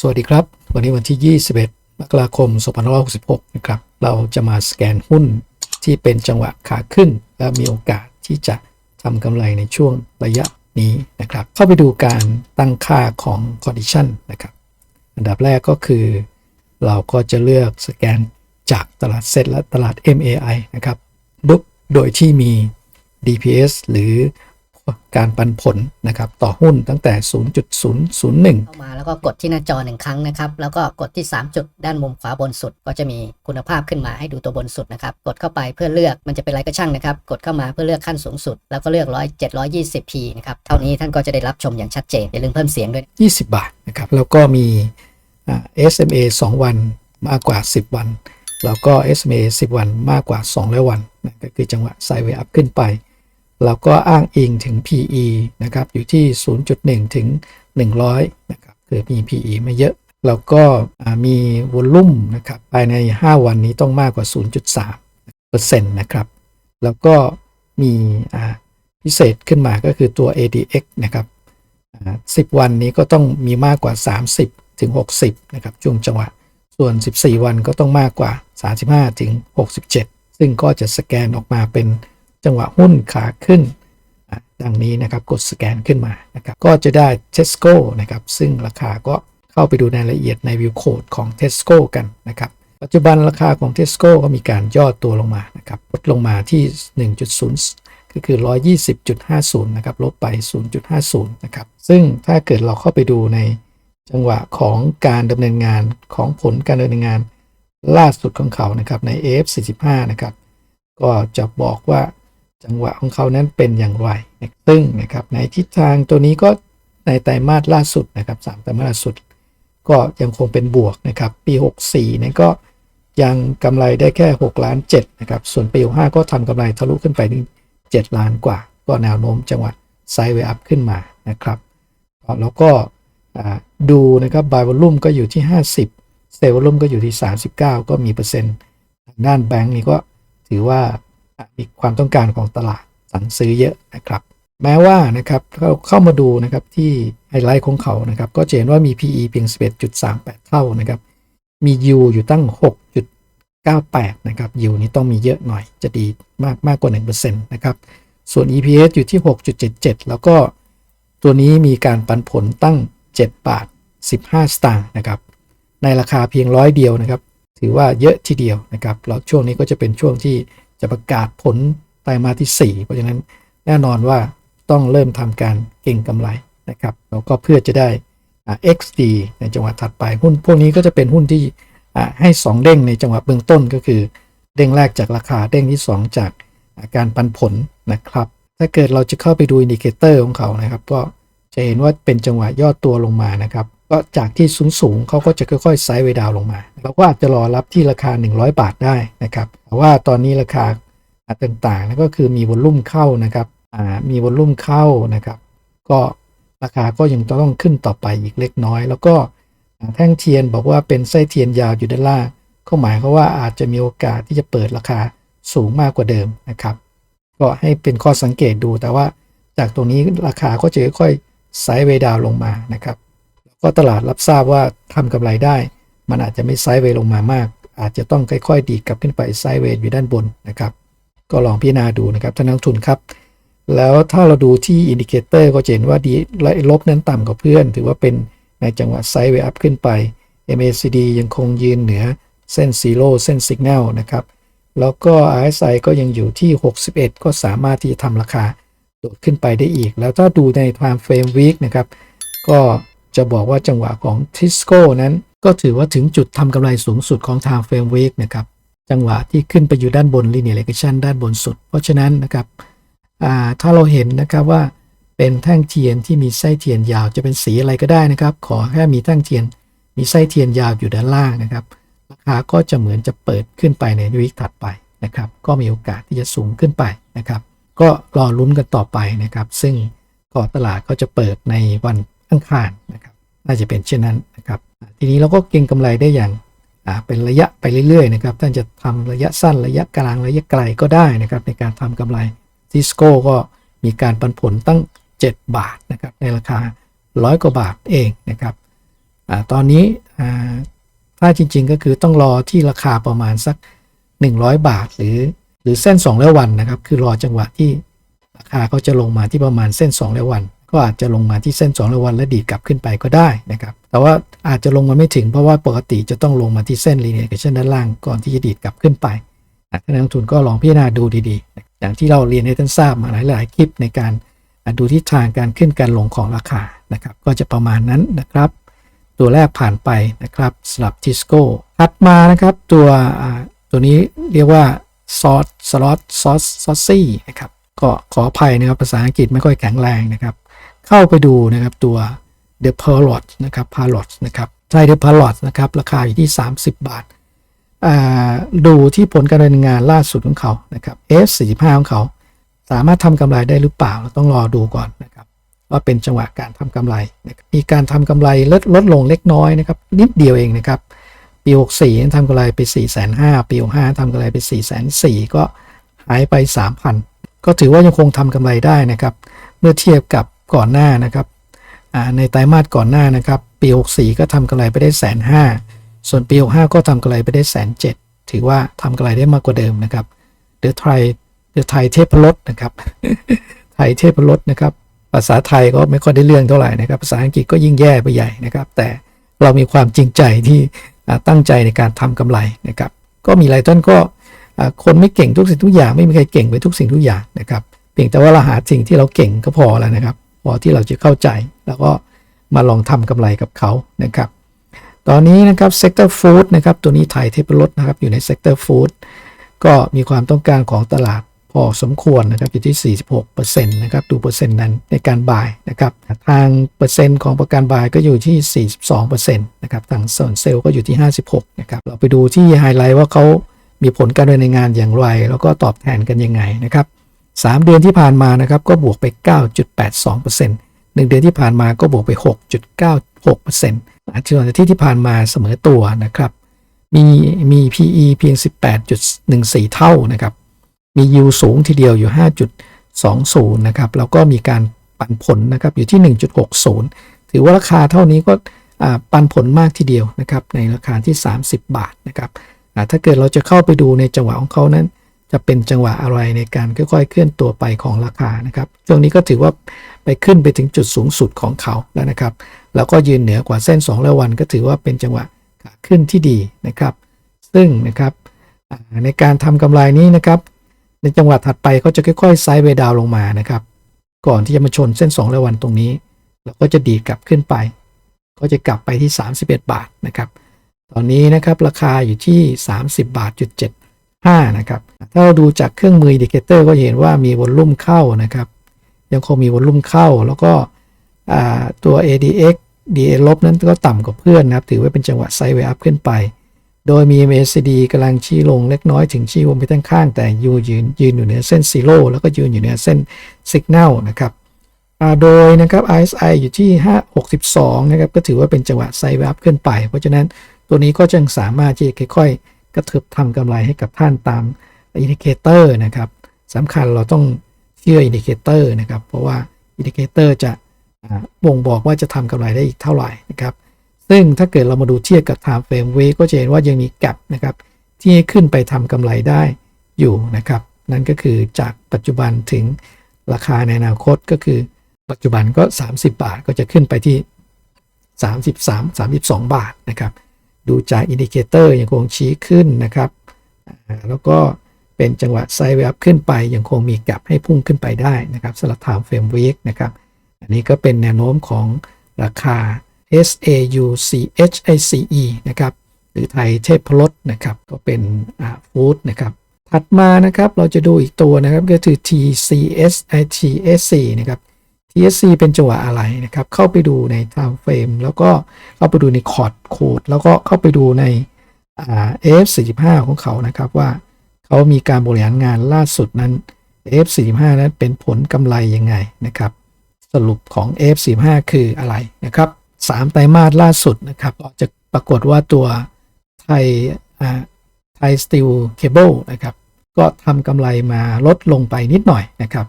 สวัสดีครับ วันนี้วันที่ 21 มกราคม 2566 นะครับ เราจะมาสแกนหุ้นที่เป็นจังหวะขาขึ้น และมีโอกาสที่จะทำกำไรในช่วงระยะนี้นะครับ เข้าไปดูการตั้งค่าของ condition นะครับ อันดับแรกก็คือ เราก็จะเลือกสแกนจากตลาดเซ็ตและตลาด MAI นะครับดุโดยที่มี DPS หรือ การปันผลนะครับต่อหุ้นตั้งแต่ 0.001 เข้ามาแล้วก็กดที่หน้าจอหนึ่งครั้งนะครับ แล้วก็กดที่ 3 จุดด้านมุมขวาบนสุด ก็จะมีคุณภาพขึ้นมาให้ดูตัวบนสุดนะครับ กดเข้าไปเพื่อเลือกมันจะเป็นอะไรก็ช่างนะครับ กดเข้ามาเพื่อเลือกขั้นสูงสุด แล้วก็เลือก100 720p นะครับเท่านี้ท่านก็จะได้รับชมอย่างชัดเจนอย่าลืมเพิ่มเสียงด้วย 20 บาทนะครับแล้วก็มีอ่า SMA 2 วันมากกว่า 10 วัน แล้วก็ SMA 10 วันมากกว่า200วันนะก็คือจังหวะไซด์เวย์อัพขึ้นไป แล้วก็อ้างอิงถึง PE นะครับอยู่ที่ 0.1 ถึง 100นะครับคือมี PE ไม่เยอะ แล้วก็มีวอลลุ่มนะครับภายใน 5 วันนี้ต้องมากกว่า 0.3เปอร์เซ็นต์นะครับแล้วก็มีพิเศษขึ้นมาก็คือตัว ADX นะครับ10 วันนี้ก็ต้องมีมากกว่า 30 ถึง 60นะครับช่วงจังหวะ ส่วน 14 วันก็ต้องมากกว่า 35 ถึง 67 ซึ่งก็จะสแกนออกมาเป็น จังหวะหุ้นขาขึ้นดังนี้นะครับกดสแกนขึ้นมานะครับก็จะได้ Tesco นะครับซึ่งราคาก็เข้าไปดูในรายละเอียดในวิวโคดของ Tesco กันนะครับปัจจุบันราคาของ Tesco ก็มีการย่อตัวลงมานะครับลดลงมาที่ 1.0 ก็คือ 120.50 นะครับลบไป 0.50 นะครับซึ่งถ้าเกิดเราเข้าไปดูในจังหวะของการดำเนินงานของผลการดำเนินงานล่าสุดของเขานะครับใน AF45 นะครับก็จะบอกว่า จังหวะของเขานั้นเป็นอย่างไรซึ่งนะครับในทิศทางตัวนี้ก็ในไตรมาสล่าสุดนะครับสามไตรมาสล่าสุด ก็ยังคงเป็นบวกนะครับ ปี 64นี่ก็ยังกำไรได้แค่ 6 ล้าน7นะครับ ส่วนปี 65 ก็ทำกำไรทะลุขึ้นไปถึง7ล้านกว่า ก็แนวโน้มจังหวะไซด์เวอัพขึ้นมานะครับแล้วก็ดูนะครับบายวอลุ่มก็อยู่ที่ 50เซลล์วอลุ่มก็อยู่ที่ 39 ก็มีเปอร์เซ็นต์ด้านแบงก์นี่ก็ถือว่า มีความต้องการของตลาดสั่งซื้อเยอะนะครับ แม้ว่านะครับเราเข้ามาดูนะครับที่ไฮไลท์ของเขานะครับ ก็จะเห็นว่ามี PE เพียง 11.38 เท่านะครับ มี U อยู่ตั้ง 6.98 นะครับ U นี้ต้องมีเยอะหน่อยจะดีมากมากกว่า 1%นะครับ ส่วน EPS อยู่ที่ 6.77 แล้วก็ตัวนี้มีการปันผลตั้ง 7 บาท 15 สตางค์นะครับ ในราคาเพียงร้อยเดียวนะครับ ถือว่าเยอะทีเดียวนะครับ แล้วช่วงนี้ก็จะเป็นช่วงที่ จะประกาศผลไตรมาสที่ 4 เพราะฉะนั้นแน่นอนว่าต้องเริ่มทำการเก่งกำไรนะครับแล้วก็เพื่อจะได้อ่า XD ในจังหวะถัดไปหุ้นพวกนี้ก็จะเป็นหุ้นที่ให้ 2 เด้งในจังหวะเบื้องต้นก็คือ เด้งแรกจากราคาเด้งที่ 2 จากการปันผลนะครับ ถ้าเกิดเราจะเข้าไปดูอินดิเคเตอร์ของเขานะครับ ก็จะเห็นว่าเป็นจังหวะย่อตัวลงมานะครับ ก็จากที่สูงสูงเขาก็จะค่อยๆไซด์เวย์ดาวลงมาเราก็อาจจะรอรับที่ราคา 100 บาทได้นะครับแต่ว่าตอนนี้ราคาต่างๆนั่นก็คือมีวอลลุ่มเข้านะครับมีวอลลุ่มเข้านะครับ ก็ราคาก็ยังต้องขึ้นต่อไปอีกเล็กน้อย แล้วก็อ่าแท่งเทียนบอกว่าเป็นไส้เทียนยาวอยู่ด้านล่างก็หมายความว่าอาจจะมีโอกาสที่จะเปิดราคาสูงมากกว่าเดิมนะครับ ก็ให้เป็นข้อสังเกตดูแต่ว่าจากตรงนี้ราคาก็จะค่อยๆไซด์เวย์ดาวลงมานะครับ ก็ตลาดรับทราบว่าทำกำไรได้ มันอาจจะไม่ไซด์เวย์ลงมามาก อาจจะต้องค่อยๆ ดีกลับขึ้นไปไซด์เวย์อยู่ด้านบนนะครับ ก็ลองพิจารณาดูนะครับท่านนักทุนครับ แล้วถ้าเราดูที่อินดิเคเตอร์ก็จะเห็นว่าดีละลบนั้นต่ำกว่าเพื่อน ถือว่าเป็นในจังหวะไซด์เวย์อัพขึ้นไป MACD ยังคงยืนเหนือเส้นซีโร่เส้นสัญญาณนะครับ แล้วก็ RSI ก็ยังอยู่ที่ 61 ก็สามารถที่จะทำราคาโดดขึ้นไปได้อีก แล้วถ้าดูใน time frame week นะครับ ก็ จะบอกว่าจังหวะของ Tisco นั้น ก็ถือว่าถึงจุดทำกำไรสูงสุดของ time frame week นะครับ จังหวะที่ขึ้นไปอยู่ด้านบน linear regression ด้านบนสุด เพราะฉะนั้นนะครับถ้าเราเห็นนะครับว่าเป็นแท่งเทียนที่มีไส้เทียนยาวจะเป็นสีอะไรก็ได้นะครับ ขอแค่มีแท่งเทียน มีไส้เทียนยาวอยู่ด้านล่างนะครับ ราคาก็จะเหมือนจะเปิดขึ้นไปในวิกถัดไปนะครับ ก็มีโอกาสที่จะสูงขึ้นไปนะครับ ก็รอลุ้นกันต่อไปนะครับ ซึ่งกอตลาดก็จะเปิดในวัน อังคารนะครับน่าจะเป็นเช่นนั้นนะครับ ทีนี้เราก็เก็งกำไรได้อย่างเป็นระยะไปเรื่อยๆนะครับท่านจะทำระยะสั้นระยะกลางระยะไกลก็ได้นะครับ ในการทำกำไรซิสโก้ก็มีการปันผลตั้ง 7 บาทนะครับในราคาร้อยกว่าบาทเองนะครับอตอนนี้ถ้าจริงๆก็คือต้องรอที่ราคาประมาณสัก 100 บาท หรือหรือเส้น 2 แล้ววันนะครับ คือรอจังหวะที่ราคาเขาจะลงมาที่ประมาณเส้น 2 แล้ววัน ก็อาจจะลงมาที่เส้น2แล้ววันและดีดกลับขึ้นไปก็ได้นะครับ แต่ว่าอาจจะลงมาไม่ถึงเพราะว่าปกติจะต้องลงมาที่เส้น linear regression ด้านล่างก่อนที่จะดีดกลับขึ้นไปอ่านักลงทุนก็ลองพิจารณาดูดีๆ อย่างที่เราเรียนให้ท่านทราบมาหลายๆคลิปในการดูทิศทางการขึ้นการลงของราคานะครับ ก็จะประมาณนั้นนะครับ ตัวแรกผ่านไปนะครับสำหรับทิสโก้ถัดมานะครับตัวตัวนี้เรียกว่าซอสสล็อตซอสซอสซี่นะครับก็ขออภัยนะครับภาษาอังกฤษไม่ค่อยแข็งแรงนะครับ เข้าไปดูนะครับตัว The p a r l o t นะครับ p a r l o t นะครับใช่ The p a r l o t นะครับ ราคาอยู่ที่ 30 บาทอ่าดูที่ผลการดำเนินงานล่าสุดของเขานะครับ F45 ของเขา สามารถทำกำไรได้หรือเปล่า เราต้องรอดูก่อนนะครับว่าเป็นจังหวะการทำกำไรนะครับมีการทำกำไรลดลดลงเล็กน้อยนะครับนิดเดียวเองนะครับปี 64นั้นทำกำไรไป 4 5 0 0 0ปี 65ทำกำไรไป 4 4 0 0 0ก็หายไป 3,000 ก็ถือว่ายังคงทำกำไรได้นะครับ เมื่อเทียบกับ ก่อนหน้านะครับในไตรมาสก่อนหน้านะครับ ปี 64 ก็ทำกำไรไปได้แสนห้าส่วนปี 65 ก็ทำกำไรไปได้แสนเจ็ดถือว่าทำกำไรได้มากกว่าเดิมนะครับเดือะไทยเดอไทยเทพรสนะครับ ไทยเทพรสนะครับ ภาษาไทยก็ไม่ค่อยได้เรื่องเท่าไหร่นะครับ ภาษาอังกฤษก็ยิ่งแย่ไปใหญ่นะครับ แต่เรามีความจริงใจที่ตั้งใจในการทำกำไรนะครับ ก็มีหลายท่านก็คนไม่เก่งทุกสิ่งทุกอย่างไม่มีใครเก่งไปทุกสิ่งทุกอย่างนะครับ เพียงแต่ว่าเราหาสิ่งที่เราเก่งก็พอแล้วนะครับ พอที่เราจะเข้าใจ แล้วก็มาลองทำกำไรกับเขานะครับ ตอนนี้นะครับเซกเตอร์ฟู้ดนะครับตัวนี้ไทยเทพรสนะครับอยู่ในเซกเตอร์ฟู้ดก็มีความต้องการของตลาดพอสมควรนะครับอยู่ที่ 46%นะครับดูเปอร์เซ็นต์นั้นในการบายนะครับทางเปอร์เซ็นต์ของประกันบายก็อยู่ที่ 42%นะครับทางส่วนเซลล์ก็อยู่ที่ 56นะครับเราไปดูที่ไฮไลท์ว่าเขามีผลการดำเนินงานอย่างไร แล้วก็ตอบแทนกันยังไงนะครับ 3 เดือนที่ผ่านมานะครับก็บวกไป 9.82% 1 เดือนที่ผ่านมาก็บวกไป 6.96%อาทิตย์ที่ที่ผ่านมาเสมอตัวนะครับ มีมี PE เพียง 18.14 เท่านะครับ มี U สูงทีเดียวอยู่ 5.20 นะครับ แล้วก็มีการปันผลนะครับอยู่ที่ 1.60 ถือว่าราคาเท่านี้ก็ปันผลมากทีเดียวนะครับในราคาที่ 30 บาทนะครับถ้าเกิดเราจะเข้าไปดูในจังหวะของเขานั้น จะเป็นจังหวะอะไรในการค่อยๆเคลื่อนตัวไปของราคานะครับช่วงนี้ก็ถือว่าไปขึ้นไปถึงจุดสูงสุดของเขาแล้วนะครับ แล้วก็ยืนเหนือกว่าเส้น2แล้ววัน ก็ถือว่าเป็นจังหวะขาขึ้นที่ดีนะครับ ซึ่งนะครับในการทำกำไรนี้นะครับ ในจังหวะถัดไปก็จะค่อยๆไซด์เวดาวลงมานะครับ ก่อนที่จะมาชนเส้น 2 แล้ววันตรงนี้ แล้วก็จะดีดกลับขึ้นไป ก็จะกลับไปที่ 31 บาทนะครับ ตอนนี้นะครับราคาอยู่ที่ 30 บาทจุด7 5 นะครับ ถ้าเราดูจากเครื่องมืออินดิเคเตอร์ก็เห็นว่ามีวอลลุ่มเข้านะครับ ยังคงมีวอลลุ่มเข้า แล้วก็ตัว ADX DA ลบนั้นก็ต่ำกว่าเพื่อนนะครับ ถือว่าเป็นจังหวะไซด์เวย์อัพขึ้นไป โดยมี MACD กำลังชี้ลงเล็กน้อยถึงชี้วงไปด้านข้าง แต่ยูยืนยืนอยู่เหนือเส้นซีโร่แล้วก็ยืนอยู่เหนือเส้นสัญญาณนะครับโดยนะครับ RSI อยู่ที่ 562 นะครับ ก็ถือว่าเป็นจังหวะไซด์เวย์อัพขึ้นไป เพราะฉะนั้นตัวนี้ก็จึงสามารถที่จะค่อยๆ กระเถิบทำกำไรให้กับท่านตามอินดิเคเตอร์นะครับสำคัญเราต้องเชื่ออินดิเคเตอร์นะครับ เพราะว่าอินดิเคเตอร์จะบ่งบอกว่าจะทำกำไรได้อีกเท่าไหร่นะครับ ซึ่งถ้าเกิดเรามาดูเทียบกับ time frame w a ก็จะเห็นว่ายังมีแกลบนะครับ ที่ขึ้นไปทำกำไรได้อยู่นะครับ นั่นก็คือจากปัจจุบันถึงราคาในอนาคตก็คือ ปัจจุบันก็ 30 บาทก็จะขึ้นไปที่ 33 32 บาทนะครับ ดูจากอินดิเคเตอร์ยังคงชี้ขึ้นนะครับ แล้วก็เป็นจังหวะไซด์เวฟขึ้นไป ยังคงมีแกลบให้พุ่งขึ้นไปได้นะครับสำหรับ time frame week นะครับ อันนี้ก็เป็นแนวโน้มของราคา S A U C H I C E นะครับ หรือไทยเทพพลดนะครับ ก็เป็นอาฟู้ดนะครับ ถัดมานะครับเราจะดูอีกตัวนะครับก็คือ T C S I T S C นะครับ T S C เป็นจังหวะอะไรนะครับ เข้าไปดูใน time frame แล้วก็เข้าไปดูในคอร์ดโคดแล้วก็เข้าไปดูในอ่า F 45 ของเขานะครับว่าเขามีการบริหารงานล่าสุดนั้น F 45 นั้นเป็นผลกำไรยังไงนะครับ สรุปของ F45 คืออะไรนะครับ3ไตรมาสล่าสุดนะครับก็จะปรากฏว่าตัวไทยไทยสตีลเคเบิลนะครับ ก็ทำกำไรมาลดลงไปนิดหน่อยนะครับ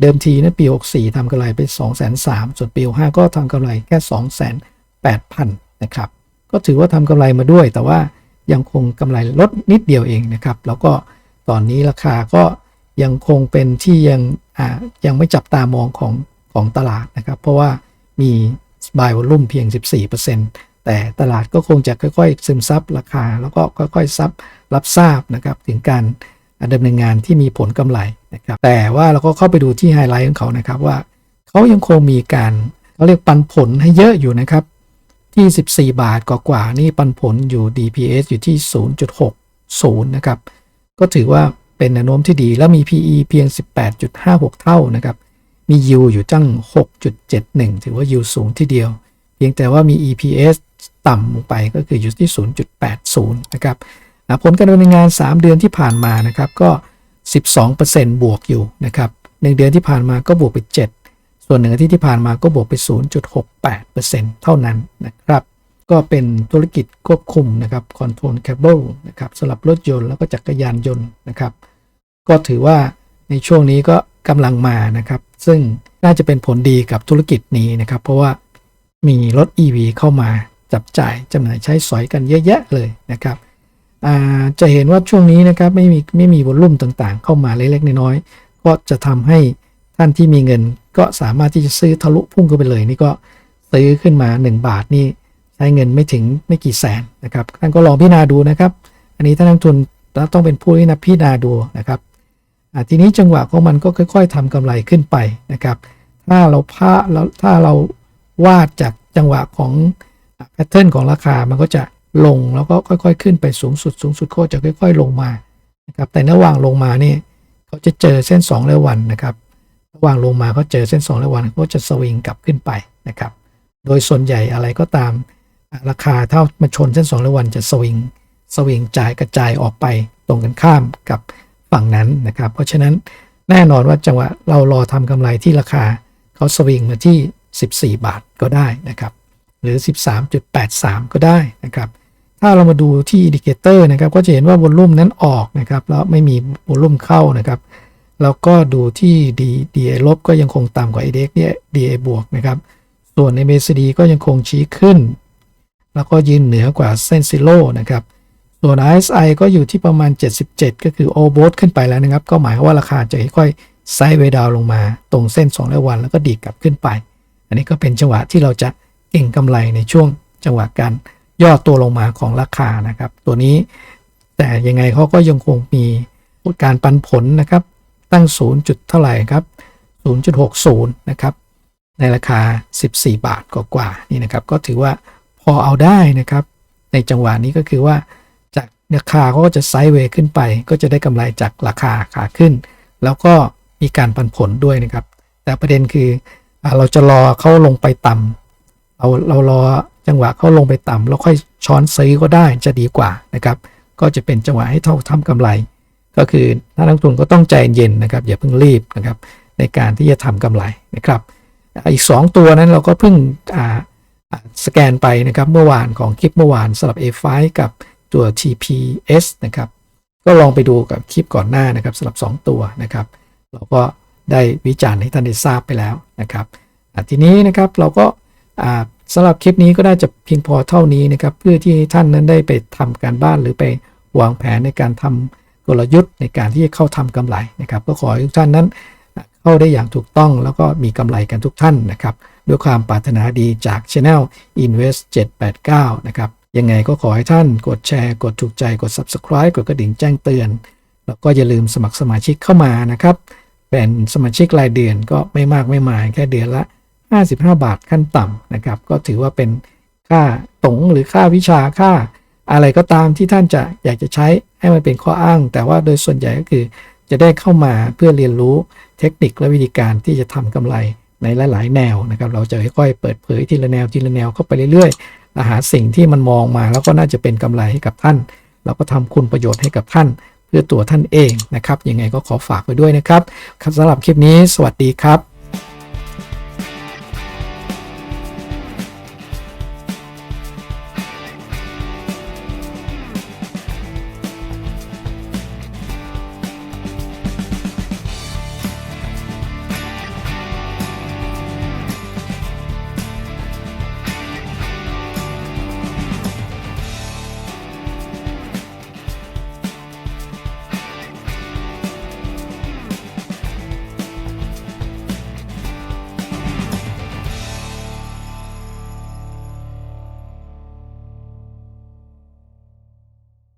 เดิมทีนะปี 64 ทำกำไรไป2 3 0 0 0ส่วนปี 65 ก็ทำกำไรแค่2 8 0 0 0 นะครับ ก็ถือว่าทำกำไรมาด้วย แต่ว่ายังคงกำไรลดนิดเดียวเองนะครับ แล้วก็ตอนนี้ราคาก็ยังคงเป็นที่ยังอ่ายังไม่จับตามองของของตลาดนะครับ เพราะว่ามี buy volume เพียง 14%แต่ตลาดก็คงจะค่อยๆ ซึมซับราคา แล้วก็ค่อยๆซับรับทราบนะครับถึงการ ดำเนินงานที่มีผลกำไรนะครับ แต่ว่าเราก็เข้าไปดูที่ไฮไลท์ของเขานะครับว่าเขายังคงมีการเขาเรียกปันผลให้เยอะอยู่นะครับ ที่ 14 บาทกว่าๆนี่ปันผลอยู่ DPS อยู่ที่ 0.60 นะครับ ก็ถือว่าเป็นแนวโน้มที่ดีแล้วมี PE เพียง 18.56 เท่านะครับ มี yield อยู่จัง6.71 ถือว่า yield สูงที่เดียว เพียงแต่ว่ามี EPS ต่ำลงไปก็คืออยู่ที่ 0.80 นะครับ อะผลการดำเนินงาน 3 เดือนที่ผ่านมานะครับก็ 12%บวกอยู่นะครับ1เดือนที่ผ่านมาก็บวกไป 7 ส่วนหนึ่งอาทิตย์ที่ผ่านมาก็บวกไป 0.68%เท่านั้นนะครับก็เป็นธุรกิจควบคุมนะครับ Control Cable นะครับสำหรับรถยนต์แล้วก็จักรยานยนต์นะครับก็ถือว่าในช่วงนี้ก็กำลังมานะครับ ซึ่งน่าจะเป็นผลดีกับธุรกิจนี้นะครับ เพราะว่ามีรถ EV เข้ามาจับจ่ายจำหน่ายใช้สอยกันเยอะแยะเลยนะครับ จะเห็นว่าช่วงนี้นะครับไม่มีไม่มีวอลลุ่มต่างๆ เข้ามาเล็กๆน้อยๆก็จะทำให้ท่านที่มีเงินก็สามารถที่จะซื้อทะลุพุ่งเข้าไปเลย นี่ก็ซื้อขึ้นมา 1 บาทนี่ใช้เงินไม่ถึงไม่กี่แสนนะครับท่านก็ลองพิจารณาดูนะครับ อันนี้ท่านนักทุนต้องเป็นผู้ที่นับพิจารณาดูนะครับทีนี้จังหวะของมันก็ค่อย ๆทำกำไรขึ้นไปนะครับ ถ้าเราพาแล้วถ้าเราวาดจากจังหวะของแพทเทิร์นของราคามันก็จะ ลงแล้วก็ค่อย ๆ ขึ้นไปสูงสุดสูงสุดก็จะค่อย ๆ ลงมานะครับแต่ระหว่างลงมานี่เขาจะเจอเส้น2แล้ววันนะครับระหว่างลงมาเขาเจอเส้น2แล้ววันก็จะสวิงกลับขึ้นไปนะครับ โดยส่วนใหญ่อะไรก็ตาม ราคาถ้ามาชนเส้น2แล้ววันจะสวิงสวิงจ่ายกระจายออกไปตรงกันข้ามกับฝั่งนั้นนะครับ เพราะฉะนั้นแน่นอนว่าจังหวะเรารอทำกำไรที่ราคาเขาสวิงมาที่ 14 บาทก็ได้นะครับ หรือ 13.83 ก็ได้นะครับ ถ้าเรามาดูที่อินดิเคเตอร์นะครับก็จะเห็นว่าวอลลุ่มนั้นออกนะครับแล้วไม่มีวอลลุ่มเข้านะครับ แล้วก็ดูที่ D DA ลบก็ยังคงต่ำกว่า IDX เนี่ย DA บวกนะครับ ส่วน MACD ก็ยังคงชี้ขึ้น แล้วก็ยืนเหนือกว่าเส้นซิโลนะครับส่วน RSI ก็อยู่ที่ประมาณ 77 ก็คือโอเวอร์ขึ้นไปแล้วนะครับ ก็หมายความว่าราคาจะค่อยๆไซด์เวดาวลงมา ตรงเส้น2แล้ววัน แล้วก็ดีดกลับขึ้นไป อันนี้ก็เป็นจังหวะที่เราจะเก่งกำไรในช่วงจังหวะการ ย่อตัวลงมาของราคานะครับ ตัวนี้แต่ยังไงเขาก็ยังคงมีการปันผลนะครับ ตั้ง 0. จุดเท่าไหร่ครับ 0.60 นะครับ ในราคา 14 บาทกว่าๆนี่นะครับ ก็ถือว่าพอเอาได้นะครับ ในจังหวะนี้ก็คือว่าจากราคาเขาก็จะไซด์เวย์ขึ้นไป ก็จะได้กำไรจากราคาขาขึ้น แล้วก็มีการปันผลด้วยนะครับ แต่ประเด็นคืออเราจะรอเขาลงไปต่ำ เราเรารอจังหวะเขาลงไปต่ำแล้วค่อยช้อนซื้อก็ได้จะดีกว่านะครับ ก็จะเป็นจังหวะให้เท่าทำกำไร ก็คือนักลงทุนก็ต้องใจเย็นนะครับ อย่าเพิ่งรีบนะครับ ในการที่จะทำกำไรนะครับ อีก 2 ตัวนั้นเราก็เพิ่งสแกนไปนะครับเมื่อวานของคลิปเมื่อวานสำหรับ A5 กับตัว TPS นะครับ ก็ลองไปดูกับคลิปก่อนหน้านะครับสำหรับ 2 ตัวนะครับ เราก็ได้วิจารณ์ให้ท่านได้ทราบไปแล้วนะครับทีนี้นะครับเราก็ สำหรับคลิปนี้ก็น่าจะเพียงพอเท่านี้นะครับ เพื่อที่ท่านนั้นได้ไปทำการบ้านหรือไปวางแผนในการทำกลยุทธ์ในการที่จะเข้าทำกำไรนะครับ ก็ขอให้ทุกท่านนั้นเข้าได้อย่างถูกต้องแล้วก็มีกำไรกันทุกท่านนะครับ ด้วยความปรารถนาดีจาก Channel Invest 789 นะครับ ยังไงก็ขอให้ท่านกดแชร์ กดถูกใจกด Subscribe กดกระดิ่งแจ้งเตือน แล้วก็อย่าลืมสมัครสมาชิกเข้ามานะครับ เป็นสมาชิกรายเดือนก็ไม่มากไม่มายแค่เดือนละ 55 บาทขั้นต่ำนะครับ ก็ถือว่าเป็นค่าตงหรือค่าวิชาค่า อะไรก็ตามที่ท่านจะอยากจะใช้ให้มันเป็นข้ออ้าง แต่ว่าโดยส่วนใหญ่ก็คือจะได้เข้ามาเพื่อเรียนรู้เทคนิคและวิธีการที่จะทำกำไรในหลาย ๆ แนวนะครับ เราจะค่อยๆเปิดเผยทีละแนวทีละแนวเข้าไปเรื่อยๆและหาสิ่งที่มันมองมาแล้วก็น่าจะเป็นกำไรให้กับท่าน เราก็ทำคุณประโยชน์ให้กับท่าน เพื่อตัวท่านเองนะครับยังไงก็ขอฝากไว้ด้วยนะครับครับสำหรับคลิปนี้ สวัสดีครับ